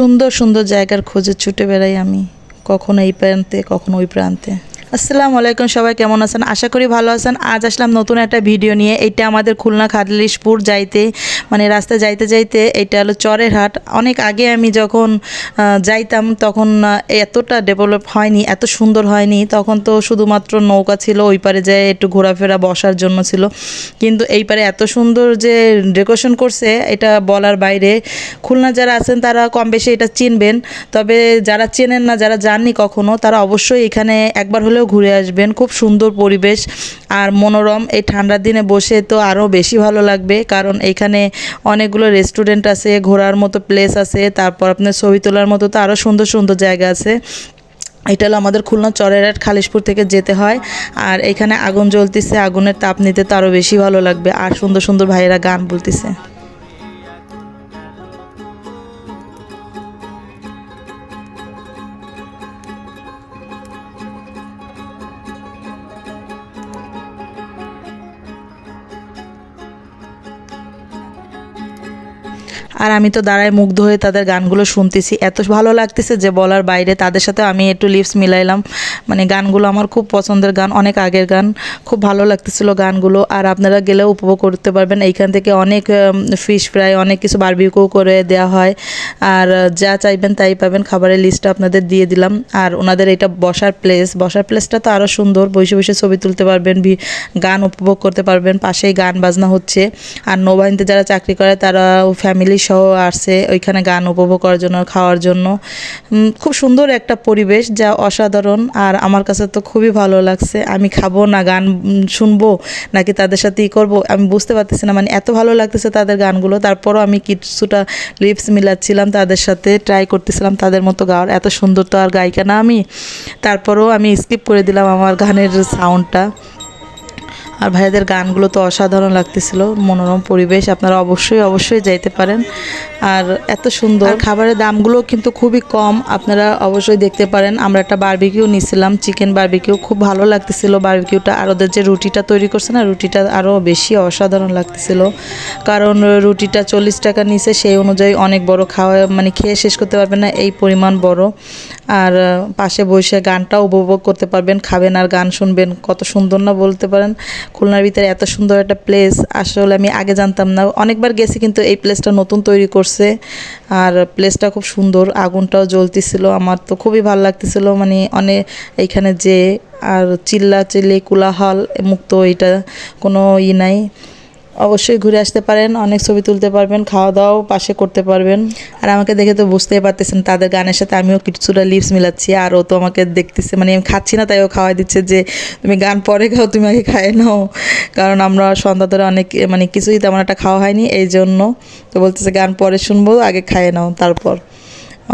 সুন্দর সুন্দর জায়গার খোঁজে ছুটে বেড়াই আমি কখনো এই প্রান্তে কখনো ওই প্রান্তে। আসসালামু আলাইকুম সবাই, কেমন আছেন? আশা করি ভালো আছেন। আজ আসলাম নতুন একটা ভিডিও নিয়ে। এটা আমাদের খুলনা খাদলিশপুর যাইতে মানে রাস্তায় যাইতে যাইতে এটা হলো চরের হাট। অনেক আগে আমি যখন যাইতাম তখন এতটা ডেভেলপ হয়নি, এত সুন্দর হয়নি। তখন তো শুধুমাত্র নৌকা ছিল, ওই পারে যায় একটু ঘোরাফেরা বসার জন্য ছিল। কিন্তু এই পারে এত সুন্দর যে ডেকোরেশন করছে, এটা বলার বাইরে। খুলনা যারা আছেন তারা কম বেশি এটা চিনবেন। তবে যারা চেনেন না, যারা যাননি কখনো, তারা অবশ্যই এখানে একবার হলেও ঘুরে আসবেন। খুব সুন্দর পরিবেশ আর মনোরম। এই ঠান্ডার দিনে বসে তো আরও বেশি ভালো লাগবে। কারণ এখানে অনেকগুলো রেস্টুরেন্ট আছে, ঘোরার মতো প্লেস আছে, তারপর আপনার ছবি তোলার মতো তো আরও সুন্দর সুন্দর জায়গা আছে। এটা হলো আমাদের খুলনা চরেরহাট খালিশপুর থেকে যেতে হয়। আর এখানে আগুন জ্বলতেছে, আগুনের তাপ নিতে তো আরও বেশি ভালো লাগবে। আর সুন্দর সুন্দর ভাইয়েরা গান বলতেছে। আর আমি তো দাঁড়ায় মুগ্ধ হয়ে তাদের গানগুলো শুনতেছি। এত ভালো লাগতেছে যে বলার বাইরে তাদের সাথে আমি একটু লিপস মিলাইলাম। মানে গানগুলো আমার খুব পছন্দের গান, অনেক আগের গান। খুব ভালো লাগতেছিল গানগুলো। আর আপনারা গেলেও উপভোগ করতে পারবেন। এইখান থেকে অনেক ফিশ ফ্রাই অনেক কিছু বারবিকিউ করে দেওয়া হয়। আর যা চাইবেন তাই পাবেন। খাবারের লিস্টটা আপনাদের দিয়ে দিলাম। আর ওনাদের এটা বসার প্লেস বসার প্লেসটা তো আরও সুন্দর। বসে বসে ছবি তুলতে পারবেন গান উপভোগ করতে পারবেন। পাশেই গান বাজনা হচ্ছে। আর নৌবাহিনীতে যারা চাকরি করে তারা ফ্যামিলি সহ আসছে ওইখানে গান উপভোগ করার জন্য, খাওয়ার জন্য। খুব সুন্দর একটা পরিবেশ যা অসাধারণ আর আমার কাছে তো খুবই ভালো লাগছে। আমি খাব না, গান শুনব, নাকি তাদের সাথে ই করব? আমি বুঝতে পারতেছি না মানে এত ভালো লাগতেছে তাদের গানগুলো। তারপরও আমি কিছুটা লিপস মিলাচ্ছিলাম তাদের সাথে ট্রাই করতেছিলাম তাদের মতো গাওয়ার। এত সুন্দর তো আর গায়িকা না আমি। তারপরেও আমি স্কিপ করে দিলাম আমার গানের সাউন্ডটা আর ভাইয়াদের গানগুলো তো অসাধারণ লাগতেছিল মনোরম পরিবেশ আপনারা অবশ্যই অবশ্যই যাইতে পারেন। আর এত সুন্দর খাবারের দামগুলো কিন্তু খুবই কম আপনারা অবশ্যই দেখতে পারেন। আমরা একটা বারবিকিউ নিছিলাম চিকেন বার্বিকিউ খুব ভালো লাগতেছিল বারবিকিউটা আর ওদের যে রুটিটা তৈরি করছে না রুটিটা আরও বেশি অসাধারণ লাগতেছিল। কারণ রুটিটা চল্লিশ টাকা নিচে সেই অনুযায়ী অনেক বড় খাওয়া মানে খেয়ে শেষ করতে পারবেন না এই পরিমাণ বড়। আর পাশে বসে গানটাও উপভোগ করতে পারবেন খাবেন আর গান শুনবেন কত সুন্দর না বলতে পারেন। খুলনার ভিতরে এত সুন্দর একটা প্লেস আসলে আমি আগে জানতাম না। অনেকবার গেছি কিন্তু এই প্লেসটা নতুন তৈরি করছে। আর প্লেসটা খুব সুন্দর, আগুনটাও জ্বলতেছিল, আমার তো খুবই ভালো লাগতেছিল। মানে অনেক এইখানে যে, আর চিল্লা চিল্লি কোলাহল, মুক্ত, এটা কোনো ই নাই। অবশ্যই ঘুরে আসতে পারেন, অনেক ছবি তুলতে পারবেন খাওয়া দাওয়াও পাশে করতে পারবেন। আর আমাকে দেখে তো বুঝতেই পারতেছেন, তাদের গানের সাথে আমিও কিছুটা লিপস মিলাচ্ছি, আর ও তো আমাকে দেখতেছে মানে আমি খাচ্ছি না, তাই ও খাওয়াই দিচ্ছে যে, তুমি গান পরে খাও, তুমি আগে খায় নাও। কারণ আমরা সন্ধ্যা ধরে অনেক মানে কিছুই তেমন একটা খাওয়া হয়নি, এই জন্য তো বলতেছে গান পরে শুনব, আগে খায় নাও, তারপর।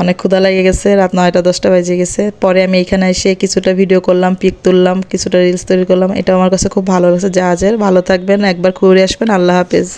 অনেক ক্ষুধা লেগে গেছে, রাত নয়টা, দশটা বাজে গেছে। পরে আমি এখানে এসে কিছুটা ভিডিও করলাম পিক তুললাম, কিছুটা রিলস তৈরি করলাম। এটা আমার কাছে খুব ভালো লাগছে। জাহাজের, ভালো থাকবেন, একবার ঘুরে আসবেন। আল্লাহ হাফেজ।